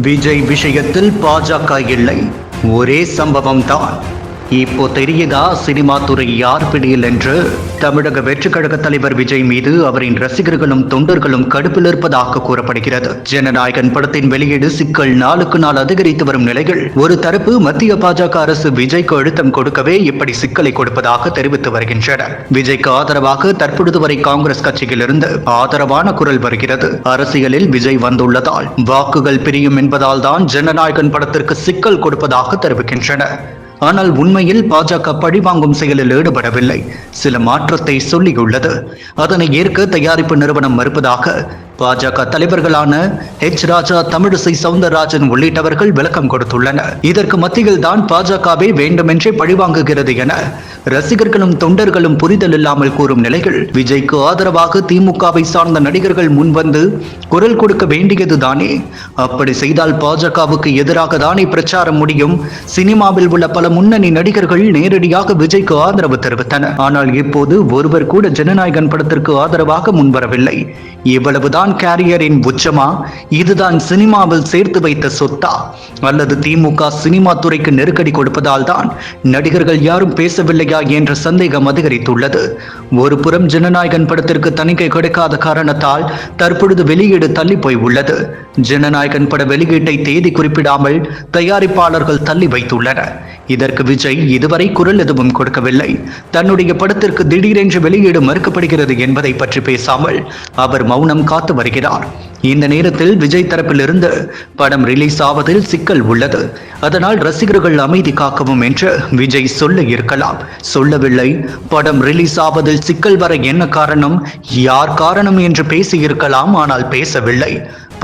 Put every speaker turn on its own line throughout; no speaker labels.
விஜய் விஷயத்தில் பாஜக இல்லை. ஒரே சம்பவம் தான் இப்போ தெரியுதா? சினிமா துறை யார் பிடியில் என்று? தமிழக வெற்றி கழக தலைவர் விஜய் மீது அவரின் ரசிகர்களும் தொண்டர்களும் கடுப்பில் இருப்பதாக கூறப்படுகிறது. ஜனநாயகன் படத்தின் வெளியீடு சிக்கல் நாளுக்கு நாள் அதிகரித்து வரும் நிலையில் ஒரு தரப்பு மத்திய பாஜக அரசு விஜய்க்கு அழுத்தம் கொடுக்கவே இப்படி சிக்கலை கொடுப்பதாக தெரிவித்து வருகின்றனர். விஜய்க்கு ஆதரவாக தற்பொழுது வரை காங்கிரஸ் கட்சியிலிருந்து ஆதரவான குரல் வருகிறது. அரசியலில் விஜய் வந்துள்ளதால் வாக்குகள் பிரியும் என்பதால் தான் ஜனநாயகன் படத்திற்கு சிக்கல் கொடுப்பதாக தெரிவிக்கின்றனர். ஆனால் உண்மையில் பாஜக பழிவாங்கும் செயலில் ஈடுபடவில்லை. சில மாற்றத்தை சொல்லியுள்ளது. அதனை ஏற்க தயாரிப்பு நிறுவனம் மறுப்பதாக பாஜக தலைவர்களான ஹெச் ராஜா தமிழிசை சவுந்தரராஜன் உள்ளிட்டவர்கள் விளக்கம் கொடுத்துள்ளனர். இதற்கு மத்தியில் தான் பாஜகவே வேண்டுமென்றே பழிவாங்குகிறது என ரசிகர்களும் தொண்டர்களும் புரிதல் இல்லாமல் கூறும் நிலையில் விஜய்க்கு ஆதரவாக திமுகவை சார்ந்த நடிகர்கள் முன்வந்து குரல் கொடுக்க வேண்டியது தானே அப்படி செய்தால் பாஜகவுக்கு எதிராக தானே பிரச்சாரம் முடியும்? சினிமாவில் உள்ள பல முன்னணி நடிகர்கள் நேரடியாக விஜய்க்கு ஆதரவு தெரிவித்தனர். ஆனால் இப்போது ஒருவர் கூட ஜனநாயகன் படத்திற்கு ஆதரவாக முன்வரவில்லை. இவ்வளவுதான் கேரியரின் உச்சமா? இதுதான் சினிமாவில் சேர்த்து வைத்த சொத்தா? அல்லது திமுக சினிமா துறைக்கு நெருக்கடி கொடுப்பதால் தான் நடிகர்கள் யாரும் பேசவில்லையா என்ற சந்தேகம் அதிகரித்துள்ளது. ஒரு புறம் ஜனநாயகன் படத்திற்கு தணிக்கை கிடைக்காத காரணத்தால் தற்பொழுது வெளியீடு தள்ளி போய் உள்ளது. ஜனநாயகன் பட வெளியீட்டை தேதி குறிப்பிடாமல் தயாரிப்பாளர்கள் தள்ளி வைத்துள்ளனர். இதற்கு விஜய் இதுவரை குரல் எதுவும் கொடுக்கவில்லை. தன்னுடைய படத்திற்கு திடீரென்று வெளியீடு மறுக்கப்படுகிறது என்பதை பற்றி பேசாமல் அவர் மௌனம் காத்து வருகிறார். இந்த நேரத்தில் விஜய் தரப்பிலிருந்து படம் ரிலீஸ் ஆவதில் சிக்கல் உள்ளது. அதனால் ரசிகர்கள் அமைதி காக்கவும் என்று விஜய் சொல்ல இருக்கலாம். சொல்லவில்லை. படம் ரிலீஸ் ஆவதில் சிக்கல் வர என்ன காரணம்? யார் காரணம் என்று பேசியிருக்கலாம் ஆனால் பேசவில்லை.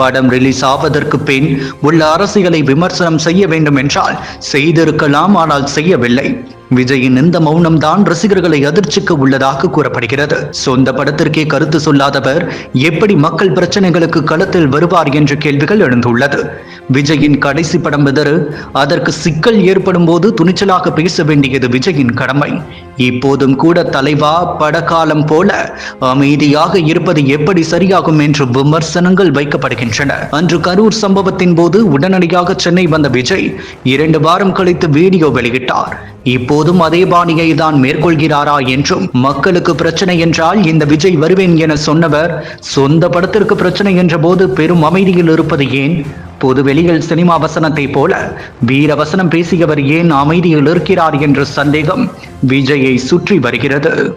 படம் ரிலீஸ் ஆவதற்கு பின் உள்ள அரசியலை விமர்சனம் செய்ய வேண்டும் என்றால் செய்திருக்கலாம் ஆனால் செய்யவில்லை. விஜயின் இந்த மௌனம் தான் ரசிகர்களை அதிர்ச்சிக்கு உள்ளதாக கூறப்படுகிறது. சொந்த படத்திற்கே கருத்து சொல்லாதவர் எப்படி மக்கள் பிரச்சனைகளுக்கு களத்தில் வருவார் என்ற கேள்விகள் எழுந்துள்ளது. விஜயின் கடைசி படம் எதிர் அதற்கு சிக்கல் ஏற்படும் போது துணிச்சலாக பேச வேண்டியது விஜயின் கடமை. இப்போதும் கூட தலைவா படகாலம் போல அமைதியாக இருப்பது எப்படி சரியாகும் என்று விமர்சனங்கள் வைக்கப்படுகின்றன. அன்று கரூர் சம்பவத்தின் போது உடனடியாக சென்னை வந்த விஜய் இரண்டு வாரம் கழித்து வீடியோ வெளியிட்டார். இப்போதும் அதே பாணியை தான் மேற்கொள்கிறாரா என்றும் மக்களுக்கு பிரச்சனை என்றால் இந்த விஜய் வருவேன் என சொன்னவர் சொந்த படத்திற்கு பிரச்சனை என்ற போது பெரும் அமைதியில் இருப்பது ஏன்? பொது வெளியில் சினிமா வசனத்தை போல வீர வசனம் பேசியவர் ஏன் அமைதியில் இருக்கிறார் என்ற சந்தேகம் விஜயை சுற்றி வருகிறது.